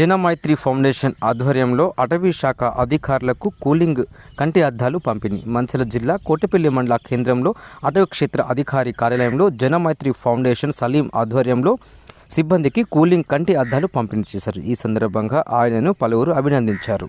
Janamaitri foundation ఆధ్వర్యంలో అటవీ శాఖ అధికారులకు కూలింగ్ కంటి అద్దాలు పంపిణీ. మంచిల జిల్లా కోటపల్లి మండల కేంద్రంలో అటవీ క్షేత్ర అధికారి కార్యాలయంలో జనమైత్రి ఫౌండేషన్ సలీం ఆధ్వర్యంలో సిబ్బందికి కూలింగ్ కంటి అద్దాలు పంపిణీ చేశారు. ఈ సందర్భంగా ఆయనను పలువురు అభినందించారు.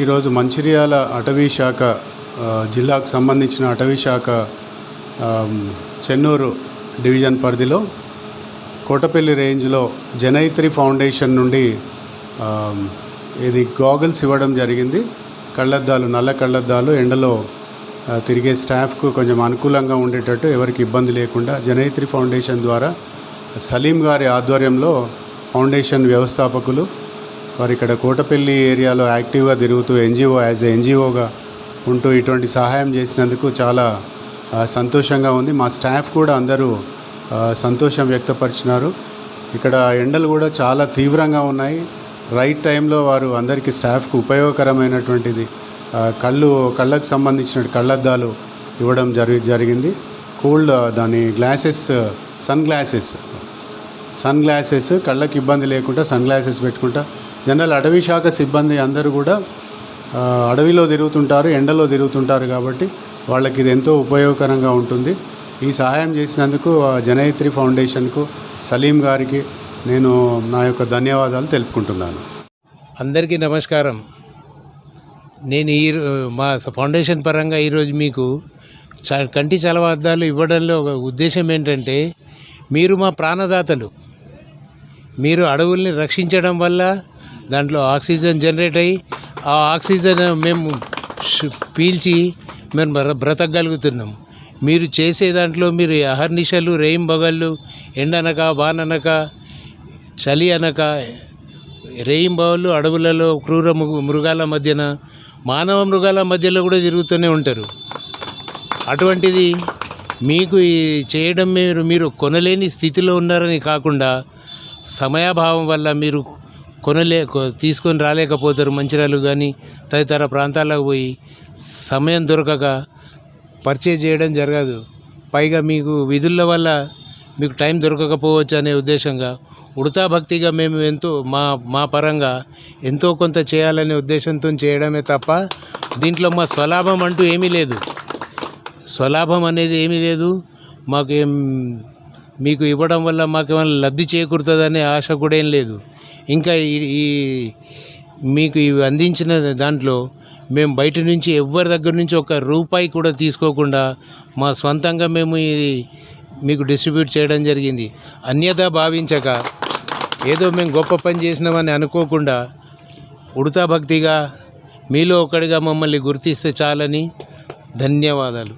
ఈరోజు మంచిర్యాల అటవీ శాఖ జిల్లాకు సంబంధించిన అటవీ శాఖ చెన్నూరు డివిజన్ పరిధిలో కోటపల్లి రేంజ్లో జనైత్రి ఫౌండేషన్ నుండి ఇది గాగుల్స్ ఇవ్వడం జరిగింది. కళ్ళద్దాలు నల్ల కళ్ళద్దాలు ఎండలో తిరిగే స్టాఫ్కు కొంచెం అనుకూలంగా ఉండేటట్టు ఎవరికి ఇబ్బంది లేకుండా జనైత్రి ఫౌండేషన్ ద్వారా సలీం గారి ఆధ్వర్యంలో ఫౌండేషన్ వ్యవస్థాపకులు వారు ఇక్కడ కోటపల్లి ఏరియాలో యాక్టివ్గా తిరుగుతూ ఎన్జిఓ యాజ్ ఎ ఎన్జిఓగా ఉంటూ ఇటువంటి సహాయం చేసినందుకు చాలా సంతోషంగా ఉంది. మా స్టాఫ్ కూడా అందరూ సంతోషం వ్యక్తపరిచినారు. ఇక్కడ ఎండలు కూడా చాలా తీవ్రంగా ఉన్నాయి. రైట్ టైంలో వారు అందరికీ స్టాఫ్కు ఉపయోగకరమైనటువంటిది కళ్ళు కళ్ళకు సంబంధించిన కళ్ళద్దాలు ఇవ్వడం జరి జరిగింది. కూల్డ్ దాని glasses sun glasses. Sun glasses కళ్ళకి ఇబ్బంది లేకుండా సన్ గ్లాసెస్ పెట్టుకుంటా. జనరల్ అటవీ శాఖ సిబ్బంది అందరూ కూడా అడవిలో తిరుగుతుంటారు ఎండలో తిరుగుతుంటారు కాబట్టి వాళ్ళకి ఇది ఎంతో ఉపయోగకరంగా ఉంటుంది. ఈ సహాయం చేసినందుకు ఆ జనయిత్రి ఫౌండేషన్కు సలీం గారికి నేను నా యొక్క ధన్యవాదాలు తెలుపుకుంటున్నాను. అందరికీ నమస్కారం. నేను ఈ మా ఫౌండేషన్ పరంగా ఈరోజు మీకు చ కంటి చలవ ఇవ్వడంలో ఒక ఉద్దేశం ఏంటంటే మీరు మా ప్రాణదాతలు. మీరు అడవుల్ని రక్షించడం వల్ల దాంట్లో ఆక్సిజన్ జనరేట్ అయ్యి ఆ ఆక్సిజన్ మేము పీల్చి మేము బ్ర- బ్రతకగలుగుతున్నాం. మీరు చేసే దాంట్లో మీరు అహర్నిశలు రేయింబగళ్ళు ఎండనక వాననక చలి అనక రేయింబావులు అడవులలో క్రూర మృగాల మధ్యన మానవ మృగాల మధ్యలో కూడా తిరుగుతూనే ఉంటారు. అటువంటిది మీకు ఈ చేయడం మీరు మీరు కొనలేని స్థితిలో ఉన్నారని కాకుండా సమయాభావం వల్ల మీరు కొనలే కొ- తీసుకొని రాలేకపోతారు మంచిర్యాలు కానీ తదితర ప్రాంతాలకు పోయి సమయం దొరకక పర్చేజ్ చేయడం జరగదు. పైగా మీకు విధుల వల్ల మీకు టైం దొరకకపోవచ్చు అనే ఉద్దేశంగా ఉడతా భక్తిగా మేము ఎంతో మా మా పరంగా ఎంతో కొంత చేయాలనే ఉద్దేశంతో చేయడమే తప్ప దీంట్లో మా స్వలాభం అంటూ ఏమీ లేదు. స్వలాభం అనేది ఏమీ లేదు. మాకేం మీకు ఇవ్వడం వల్ల మాకేమైనా లబ్ధి చేకూరుతుందనే ఆశ కూడా ఏం లేదు. ఇంకా ఈ మీకు ఇవి అందించిన దాంట్లో మేము బయట నుంచి ఎవరి దగ్గర నుంచి ఒక రూపాయి కూడా తీసుకోకుండా మా సొంతంగా మేము ఇది మీకు డిస్ట్రిబ్యూట్ చేయడం జరిగింది. అన్యత భావించక ఏదో మేము గొప్ప పని చేసినామని అనుకోకుండా ఉడతా భక్తిగా మీలో ఒకడిగా మమ్మల్ని గుర్తిస్తే చాలని ధన్యవాదాలు.